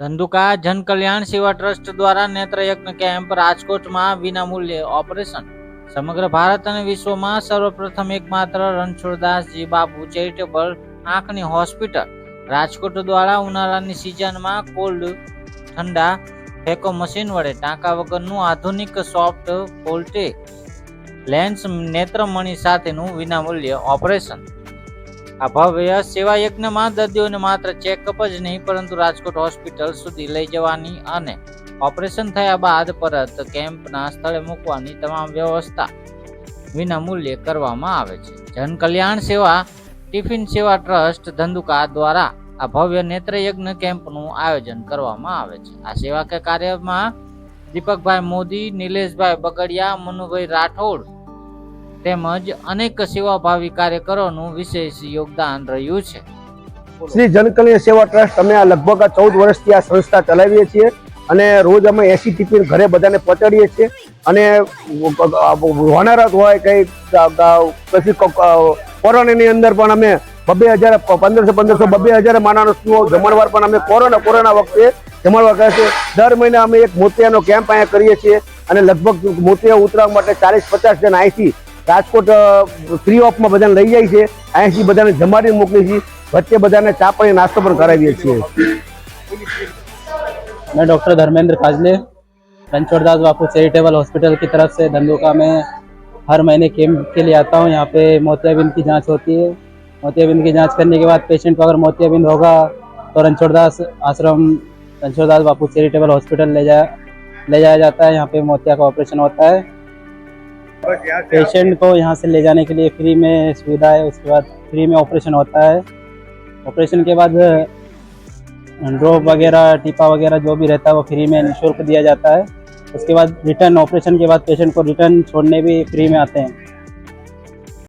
ધંધુકા જનકલ્યાણ સેવા ટ્રસ્ટ દ્વારા નેત્રયજ્ઞ કેમ્પ રાજકોટમાં વિનામૂલ્યે ઓપરેશન. સમગ્ર ભારત અને વિશ્વમાં સર્વપ્રથમ એકમાત્ર રણછોડદાસજી બાપુ ચેરિટેબલ આંખની હોસ્પિટલ. રાજકોટ દ્વારા ઉનાળાની સિઝનમાં કોલ્ડ ઠંડા ફેકો મશીન વડે ટાંકા વગરનું આધુનિક સોફ્ટ પોલ્ટે લેન્સ નેત્રમણી સાથેનું વિનામૂલ્ય ઓપરેશન. આ ભવ્ય સેવા યજ્ઞમાં દર્દીઓને માત્ર ચેકઅપ જ નહીં, પરંતુ રાજકોટ હોસ્પિટલ સુધી લઈ જવાની અને ઓપરેશન થયા બાદ પરત કેમ્પના સ્થળે મૂકવાની તમામ વ્યવસ્થા વિના મૂલ્યે કરવામાં આવે છે. જનકલ્યાણ સેવા, ટિફિન સેવા ટ્રસ્ટ, ધંધુકા દ્વારા આ ભવ્ય નેત્રયજ્ઞ કેમ્પનું આયોજન કરવામાં આવે છે. આ સેવા કાર્યમાં દીપકભાઈ મોદી, નિલેશભાઈ બગડિયા, મનુભાઈ રાઠોડ તેમજ અનેક સેવાભાવી કાર્યકરોનું વિશેષ યોગદાન રહ્યું છે. શ્રી જનકલ્યાણ સેવા ટ્રસ્ટ અમે આ લગભગ આ ચૌદ વર્ષથી આ સંસ્થા ચલાવીએ છીએ અને રોજ અમે એસી ટિફિન ઘરે બધાને પહોંચાડીએ છીએ અને હોનારત હોય કઈ પછી કોરોનાની અંદર પણ અમે બબે હજાર, પંદરસો પંદરસો, બબે હજાર માણસનો જમણવાર પણ અમે કોરોના કોરોના વખતે જમણવાર કરે છે, દર મહિને અમે એક મોતિયાનો કેમ્પ અહીંયા કરીએ છીએ અને લગભગ મોતિયા ઉતરવા માટે ચાલીસ, પચાસ જણ અહીંથી રાજકોટ ફ્રી ઓફમાં બધાને લઈ જાય છે અહીંથી બધાને જમાડીને મોકલી છીએ વચ્ચે બધાને ચા પાણી નાસ્તો પણ કરાવીએ છીએ मैं doctor Dharmendra Kajale Ranchhoddas Bapu charitable hospital की तरफ से धंधुका में हर महीने कैंप के लिए आता हूँ यहाँ पे मोतियाबिंद की जांच होती है मोतियाबिंद की जांच करने के बाद पेशेंट को अगर मोतियाबिंद होगा तो रणछोड़दास आश्रम रणछोड़दास बापू चैरिटेबल हॉस्पिटल ले जाया ले जाया जाता है यहाँ पे मोतिया का ऑपरेशन होता है पेशेंट को यहाँ से ले जाने के लिए फ्री में सुविधा है, उसके बाद फ्री में ऑपरेशन होता है। ऑपरेशन के बाद ड्रॉप वगैरह, टीपा वगैरह जो भी रहता है, वो फ्री में निःशुल्क दिया जाता है। उसके बाद रिटर्न ऑपरेशन के बाद पेशेंट को रिटर्न छोड़ने भी फ्री में आते हैं।